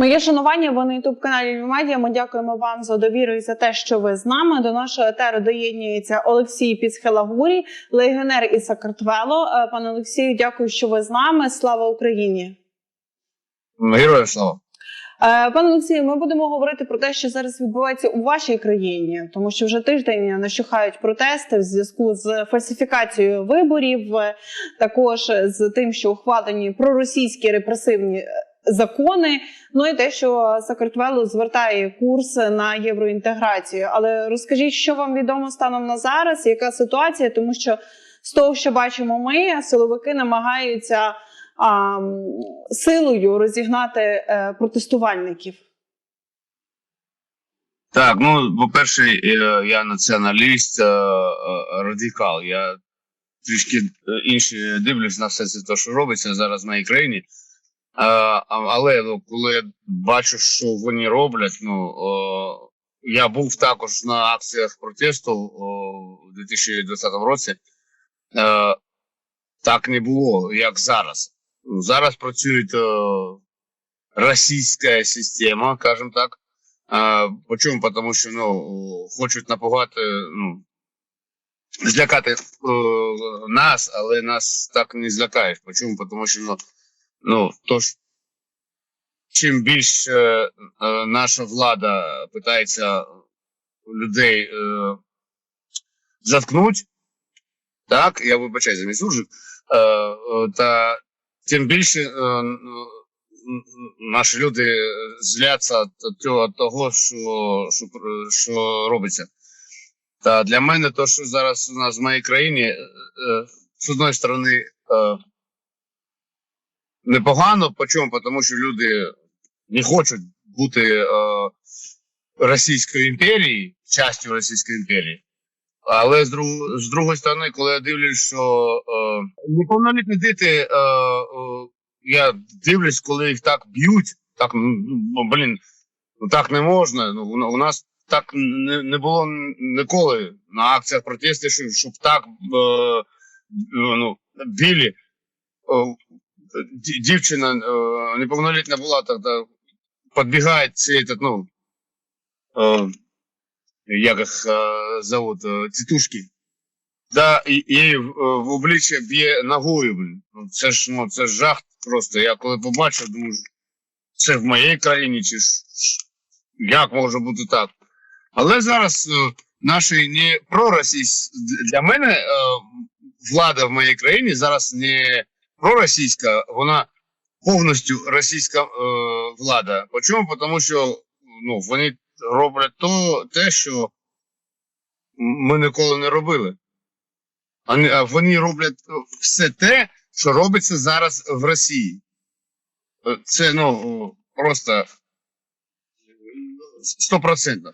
Моє шанування, ви на ютуб каналі Львівмедіа. Ми дякуємо вам за довіру і за те, що ви з нами. До нашого етеру доєднується Олексій Пісхелагурі, легіонер із Сакартвело. Е, Пане Олексію, дякую, що ви з нами. Слава Україні! Героям слава. Е, Пане Олексію, ми будемо говорити про те, що зараз відбувається у вашій країні, тому що вже тиждень нащухають протести в зв'язку з фальсифікацією виборів, е, також з тим, що ухвалені проросійські репресивні закони. Ну і те, що Сакартвело звертає курс на євроінтеграцію. Але розкажіть, що вам відомо станом на зараз, яка ситуація, тому що з того, що бачимо, ми силовики намагаються а, силою розігнати е, протестувальників. Так, ну, по-перше, е, я націоналіст, е, радикал. Я трішки інше дивлюсь на все це, те, що робиться зараз в моїй країні. Але ну, коли бачу, що вони роблять, ну я був також на акціях протесту у 2020 році. Е, Так не було, як зараз. Ну, Зараз працює російська система, скажімо так. А, почому? Потому що ну, хочуть напугати, ну, злякати нас, але нас так не злякаєш. Почому? Тому що ну, ну, то ж, чим більше е, наша влада питається людей е, заткнуть, так, я вибачаю за мій суржик, е, е, та тим більше е, наші люди зляться від того, що, що, що робиться. Та для мене то, що зараз у нас в моїй країні, е, е, з одної сторони, е, непогано, по чому? Тому що люди не хочуть бути е, Російською імперією, частю Російської імперії. Але з, друг, з другої сторони, коли я дивлюсь, що е, неповнолітні діти, е, е, я дивлюсь, коли їх так б'ють, так ну ну, блін, ну так не можна. Ну у, нас так не, не було ніколи на акціях протесту, щоб, так е, ну, білі. Дівчина е, неповнолітня була, тоді підбігає цей, ну, е, як їх е, зовут, тітушки. Да, і в, обличчя б'є ногою, блін. Ну, Це ж, ну, це ж жах просто. Я коли побачив, думаю, це в моїй країні, чи ж як може бути так? Але зараз наші не проросійські, для мене влада в моїй країні зараз не проросійська, вона повністю російська е, влада. Чому? Тому що ну, вони роблять то, те, що ми ніколи не робили. А вони роблять все те, що робиться зараз в Росії. Е, Це ну просто 100%.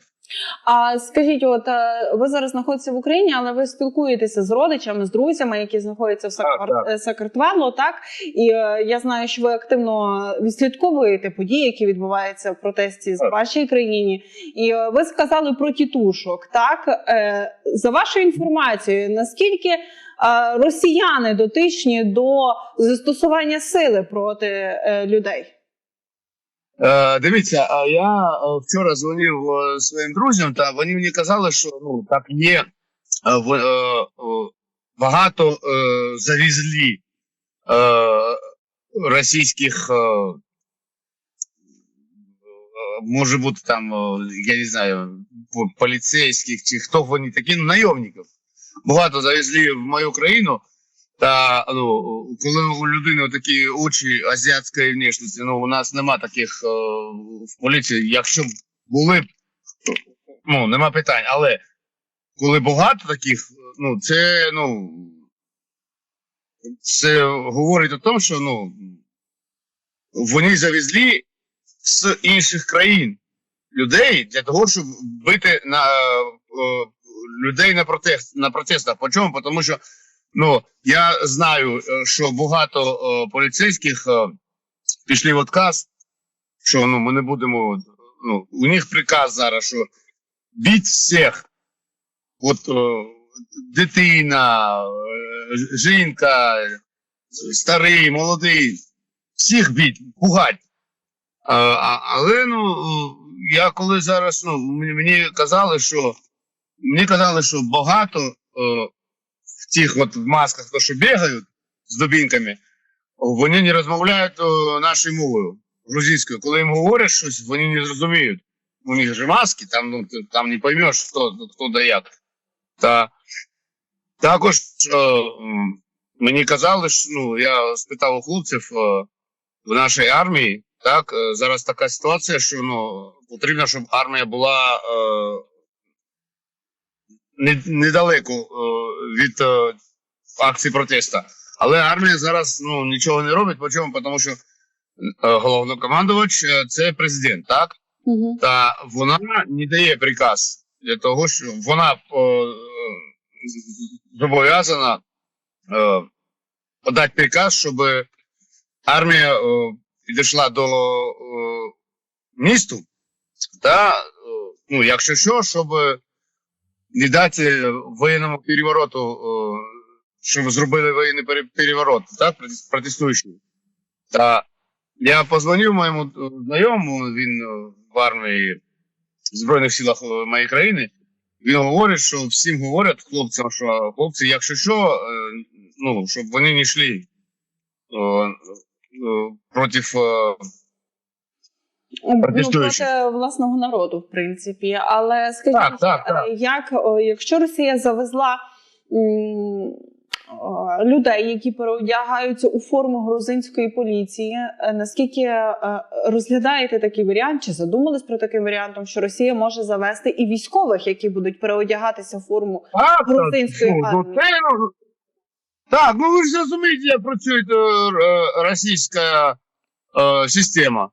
А скажіть, от е, ви зараз знаходитеся в Україні, але ви спілкуєтеся з родичами, з друзями, які знаходяться в Сакар... Так, е, Сакартвело, так? І е, я знаю, що ви активно відслідковуєте події, які відбуваються в протесті в вашій країні. І е, ви сказали про тітушок. Так Е, за вашою інформацією, наскільки е, росіяни дотичні до застосування сили проти е, людей? Е, дивіться, а я е, вчора дзвонив е, своїм друзям, та вони мені казали, що ну так є в, багато завезли російських, може бути там, я не знаю, поліцейських чи хто вони такі, ну, найомників. Багато завезли в мою країну. Та ну, коли у людини такі очі азіатської внешності, ну у нас нема таких е, в поліції. Якщо були б, ну нема питань. Але коли багато таких, ну це ну це говорить о тому, що ну вони завезли з інших країн людей для того, щоб бити на е, людей на протест на протестах. По чому? Тому що Ну, я знаю, е, що багато е, поліцейських е, пішли в отказ, що ну, ми не будемо. Ну, у них приказ зараз, що біть всіх. От е, дитина, жінка, старий, молодий, всіх біть, пугать. А, але ну, я коли зараз ну, мені, казали, що мені казали, що багато е, в тих от в масках, що бігають з дубінками, вони не розмовляють нашою мовою грузинською. Коли їм говорять щось, вони не зрозуміють. У них же маски, там, ну, там не поймеш, хто, хто да як. Та також е, мені казали, що ну, я спитав у хлопців е, в нашій армії, так, е, зараз така ситуація, що ну, потрібно, щоб армія була е, недалеко е, від е, акції протесту. Але армія зараз ну, нічого не робить. По чому? Тому що е, головнокомандувач це президент, так? Угу. Та вона не дає приказ для того, що вона зобов'язана подати приказ, щоб армія підійшла до місту, та, ну, якщо що, щоб не дати воєнному перевороту, е, щоб зробили воєнний переворот, так, протестуючі. Та я позвонив моєму е, знайомому, він е, в армії в Збройних силах моєї країни. Він говорить, що всім говорять хлопцям, що хлопці, якщо що, ну, щоб вони не йшли проти. Проти власного народу, в принципі. Але скажіть, Так, так, так. е, як о, якщо Росія завезла людей, які переодягаються у форму грузинської поліції, е, наскільки е, розглядаєте такий варіант, чи задумались про таким варіантом, що Росія може завести і військових, які будуть переодягатися в форму Так, грузинської ну, армії? ну, так, ну ви ж розумієте, як працює російська е, система.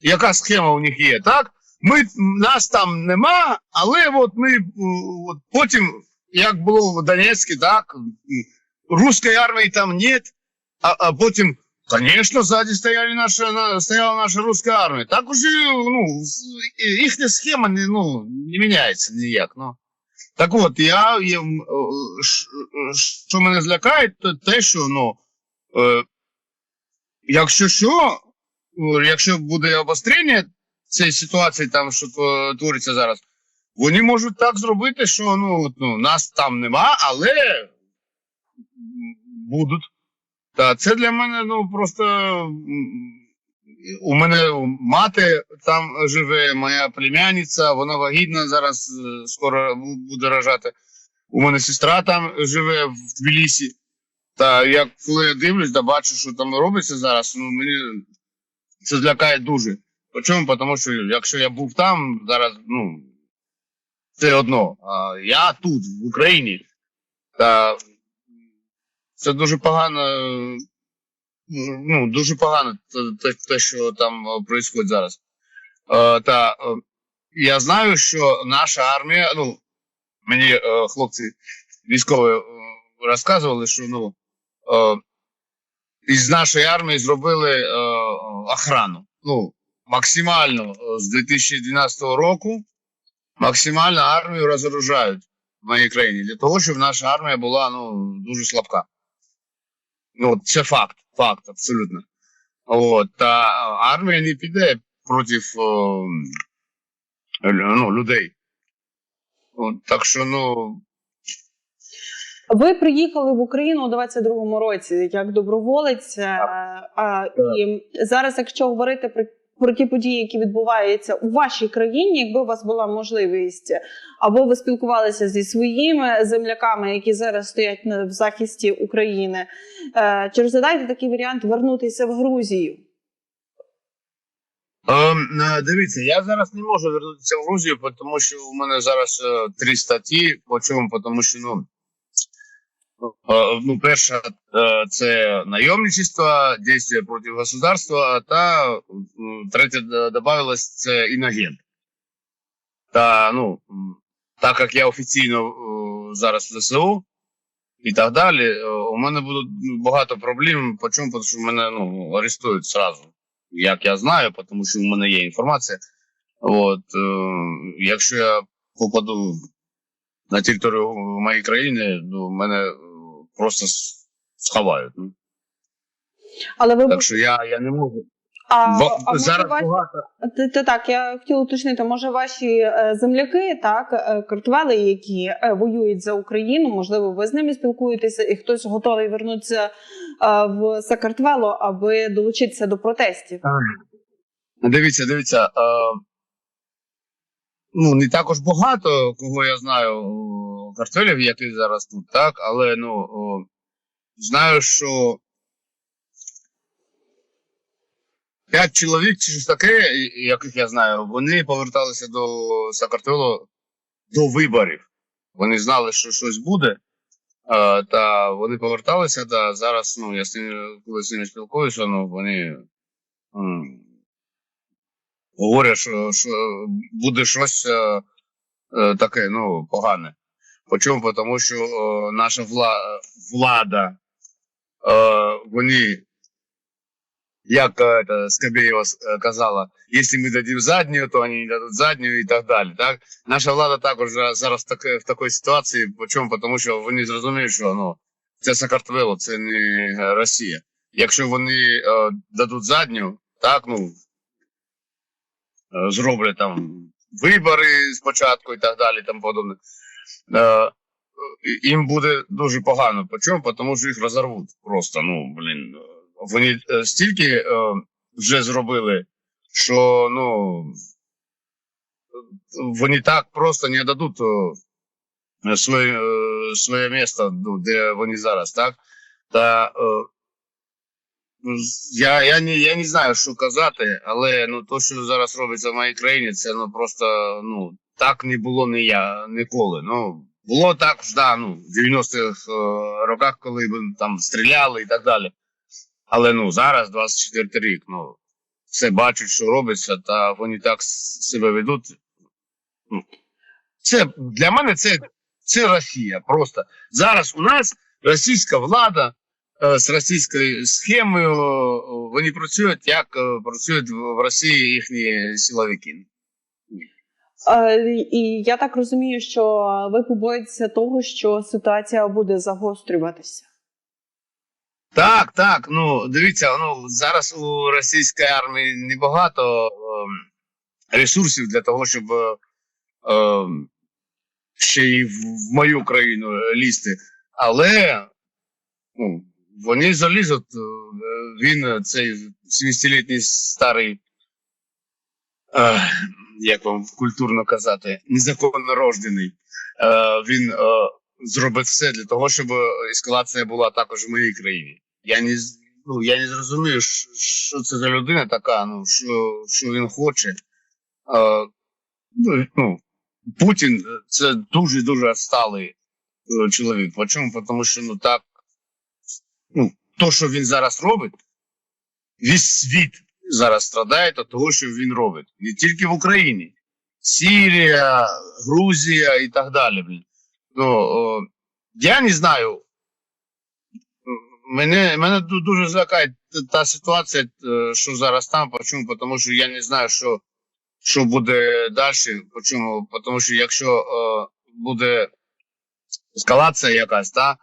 Яка схема у них є, так? Ми, нас там нема, але от ми от потім, як було в Донецьку, так, м, русської армії там нет, а, а потім, звісно, ззаді стояла наша, стояла наша русська армія. Так уже, ну, їхня схема не, ну, не міняється ніяк. Ну. Так от, я, я що мене злякає, то те, що ну, е, якщо що, якщо буде обострення цієї ситуації, там, що твориться зараз, вони можуть так зробити, що ну, от, ну, нас там нема, але будуть. Та це для мене ну, просто. У мене мати там живе, моя племянниця, вона вагітна зараз е, скоро буде рожати. У мене сестра там живе в Тбілісі. Та як коли я дивлюсь, да бачу, що там робиться зараз, ну мені це злякає дуже. Чому? Тому що якщо я був там, зараз, ну, це одно. А я тут, в Україні. Та це дуже погано. е, Ну, дуже погано те, те, що там відбувається зараз. Е, та е, я знаю, що наша армія, ну, мені е, хлопці військові е, розказували, що ну, е, із нашої армії зробили е, охрану. Ну, максимально е, з 2012 року максимально армію розоружають в моїй країні для того, щоб наша армія була ну, дуже слабка. Ну, це факт, факт, абсолютно. От, та е, армія не піде проти е, ну, людей. От, так що, ну, Ви приїхали в Україну у 22-му році як доброволець. е, А, і зараз, якщо говорити про, про ті події, які відбуваються у вашій країні, якби у вас була можливість, або ви спілкувалися зі своїми земляками, які зараз стоять в захисті України, е, чи розглядаєте такий варіант вернутися в Грузію? Е, дивіться, я зараз не можу вернутися в Грузію, тому що у мене зараз три статті. По чому? Тому що ну, ну перша е, це найомничество, дійство проти государства, та третя д- це інагент. Та ну, так як я офіційно е, зараз в ЗСУ і так далі, у мене будуть ну, багато проблем. По чому? Тому що мене ну, арестують зразу як я знаю, тому що в мене є інформація. От, е, якщо я попаду на територію моєї країни, ну, мене просто сховають. Ну. Але ви Так що я, я не можу. А, Бо а зараз ваші- багато. Та, та так, я хотіла уточнити, може ваші е, земляки, так, е, картвели, які е, воюють за Україну, можливо, ви з ними спілкуєтеся, і хтось готовий вернутися в Сакартвело, аби долучитися до протестів. Дивіться, дивіться. Е, ну, не також багато, кого я знаю, картелів, які зараз тут, так, але ну, о, знаю, що п'ять чоловік чи щось таке, яких я знаю, вони поверталися до Сакартвело до виборів. Вони знали, що щось буде. е, та вони поверталися, та зараз, ну, я з ними, коли з ними спілкуюся, ну, вони. м, говорять, що, що буде щось е, е, таке, ну, погане. Почому? Тому що е, наша вла, влада, е, вони, як е, Скабєєва е, казала, якщо ми дадим задню, то вони не дадуть задню і так далі. Так? Наша влада також зараз в, в такій ситуації. Почому? Тому що вони зрозуміють, що ну, це Сакартвело, це не Росія. Якщо вони е, дадуть задню, так, ну, е, зроблять там вибори спочатку і так далі, там подобне. Е, їм буде дуже погано. Почому? Тому що їх розорвуть просто. Ну, блін, е, вони е, стільки е, вже зробили, що ну, вони так просто не дадуть е, своє, е, своє місце, ну, де вони зараз, так? Та е, Я, я, не, я не знаю, що казати, але ну, то, що зараз робиться в моїй країні, це ну, просто ну, так не було ні я, ніколи. Ну, було так да, ну, в 90-х е, роках, коли там стріляли і так далі. Але ну, зараз, 24 рік, ну, все бачать, що робиться, та вони так себе ведуть. Ну, це, для мене це, це Росія. Просто зараз у нас російська влада з російською схемою е, вони працюють, як е, працюють в Росії їхні силовики. Е, І я так розумію, що ви побоїтеся того, що ситуація буде загострюватися. Так, так. Ну дивіться, ну зараз у російської армії небагато е, ресурсів для того, щоб е, е, ще й в, в мою країну лізти. Але ну, вони залізуть. е, Він е, цей 70-літній старий, е, як вам культурно казати, незаконно рождений. Е, він е, зробить все для того, щоб ескалація була також в моїй країні. Я не ну, я не зрозумію, що, це за людина така, ну що, що він хоче. Е, ну, ну, Путін е, це дуже дуже сталий чоловік. Чому? Тому що ну так, ну, то, що він зараз робить, весь світ зараз страдає від того, що він робить. Не тільки в Україні. Сирія, Грузія і так далі. Ну, о, я не знаю. Мене, мене дуже злякає та ситуація, е, що зараз там. Почому? Тому що я не знаю, що, що буде далі. Почому? Тому що якщо е, буде ескалація якась, та,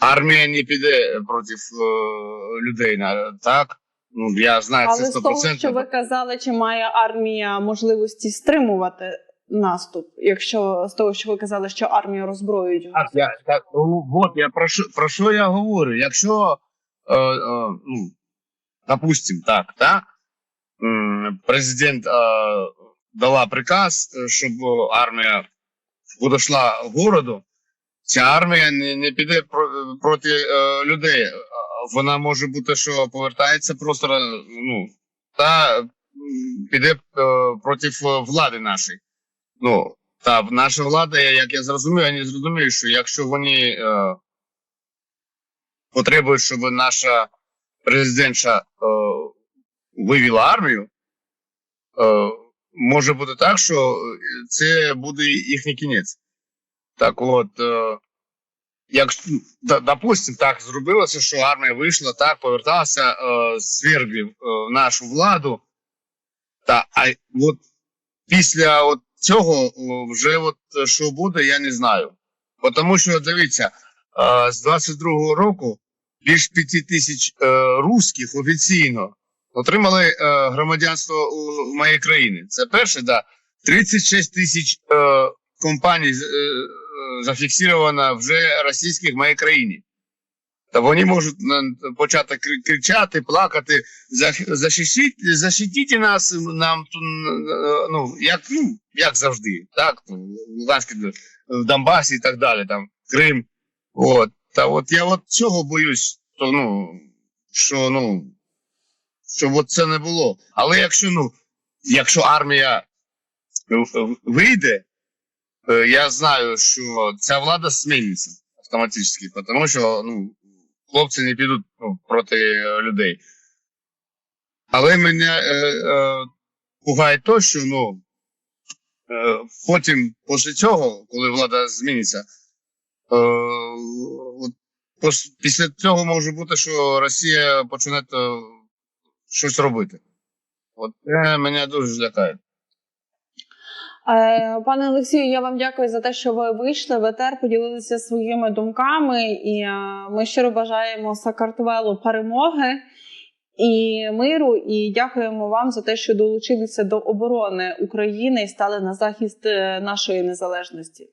армія не піде проти е, людей, так? Ну, я знаю, Але з того, що ви казали, чи має армія можливості стримувати наступ, якщо з того, що ви казали, що армію роззброюють. Так, я, так, ну, от я про що, про що я говорю? Якщо, е, е, ну, допустим, так, так, президент е, дала приказ, е, щоб армія подошла городу, ця армія не, не піде про, проти е, людей. Е, Вона може бути, що повертається просто, е, ну, та піде е, проти влади нашої. Ну, та наша влада, як я зрозумів, я не зрозумію, що якщо вони е, потребують, щоб наша президентша е, вивела армію, е, може бути так, що це буде їхній кінець. Так от, е, як, допустим, так зробилося, що армія вийшла, так, поверталася е, з Сербії в нашу владу. Та, а от після от цього вже от е, що буде, я не знаю. Тому що дивіться, е, з 22-го року більш 5 тисяч е, русських офіційно отримали е, громадянство у, моєї країни. Це перше, да. 36 тисяч е, компаній е, е, зафіксовано вже російських в моїй країні. Та вони можуть почати кричати, плакати, «Зах- захистіть, захистіть нас, нам е, ну, як, ну, як завжди, так, в Донбасі і так далі, там, Крим. От. Та от я от цього боюсь, то, ну, що, ну, щоб от це не було. Але якщо, ну, якщо армія вийде, я знаю, що ця влада зміниться автоматично, тому що ну, хлопці не підуть ну, проти е, людей. Але мене е, е, пугає то, що ну, е, потім, після цього, коли влада зміниться, е, от, після цього може бути, що Росія почне е, щось робити. От це мене дуже злякає. Е, Пане Олексію, я вам дякую за те, що ви вийшли в етер, поділилися своїми думками, і е, ми щиро бажаємо Сакартвелу перемоги і миру. І дякуємо вам за те, що долучилися до оборони України і стали на захист е, нашої незалежності.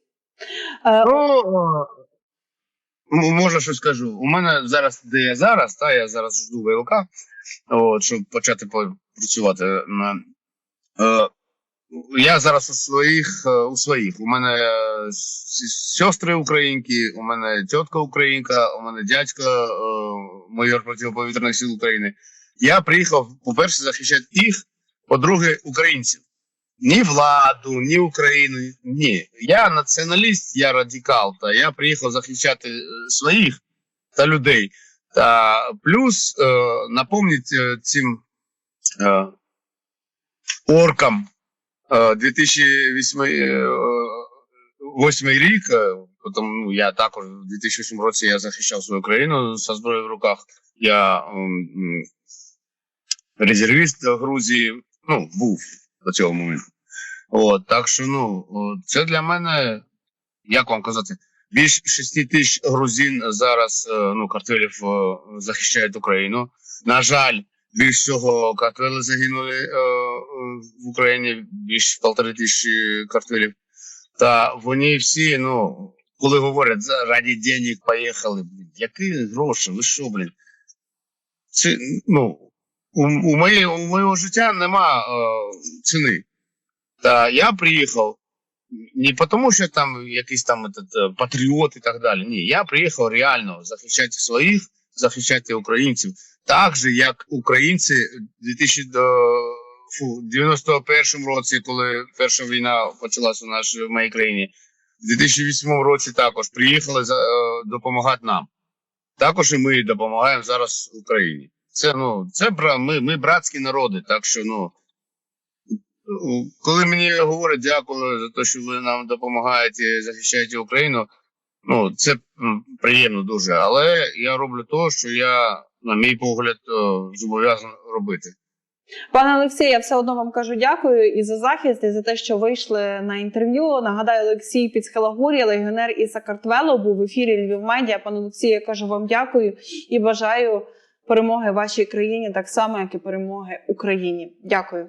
Ну, е, може щось скажу. У мене зараз, де я зараз, та я зараз жду ВЛК, от, щоб почати працювати. на- Е, я зараз у своїх, е, у своїх. У мене е, сестри українки, у мене тітка українка, у мене дядько, е, майор протиповітряних сил України. Я приїхав, по-перше, захищати їх, по-друге, українців. Ні владу, ні Україну. Ні. Я націоналіст, я радикал. Та я приїхав захищати своїх та людей. Та плюс напомніть цим оркам 2008 е, рік. е, Потім ну, я також в 2008 році я захищав свою країну зі зброєю в руках. Я резервіст Грузії, ну, був до цього моменту. От, так що, ну, це для мене, як вам казати, більш 6 тисяч грузин зараз е, ну, картелів е, захищають Україну. На жаль, більш всього картели загинули е, е, в Україні, більш полтори тисячі картелів. Та вони всі, ну, коли говорять, «За- раді денег поїхали, блін, які гроші, ви що, блін? Це, ну, у, у, моє, у моєго життя нема е, ціни. Та я приїхав не тому, що там якийсь там этот, е, патріот і так далі. Ні, я приїхав реально захищати своїх, захищати українців. Так же, як українці 2000, до- фу, 91 році, коли перша війна почалася у нас в моїй країні, в 2008 році також приїхали за, е, допомагати нам. Також і ми допомагаємо зараз Україні. Це ну це ми, ми братські народи, так що ну. Ну, Коли мені говорять дякую за те, що ви нам допомагаєте захищаєте Україну, ну це приємно дуже. Але я роблю те, що я, на мій погляд, е, зобов'язаний робити. Пане Олексій, я все одно вам кажу дякую і за захист, і за те, що вийшли на інтерв'ю. Нагадаю, Олексій Підсхелагурія, легіонер із Сакартвело, був в ефірі Львів Медіа. Пане Олексій, я кажу вам дякую і бажаю перемоги вашій країні так само, як і перемоги Україні. Дякую.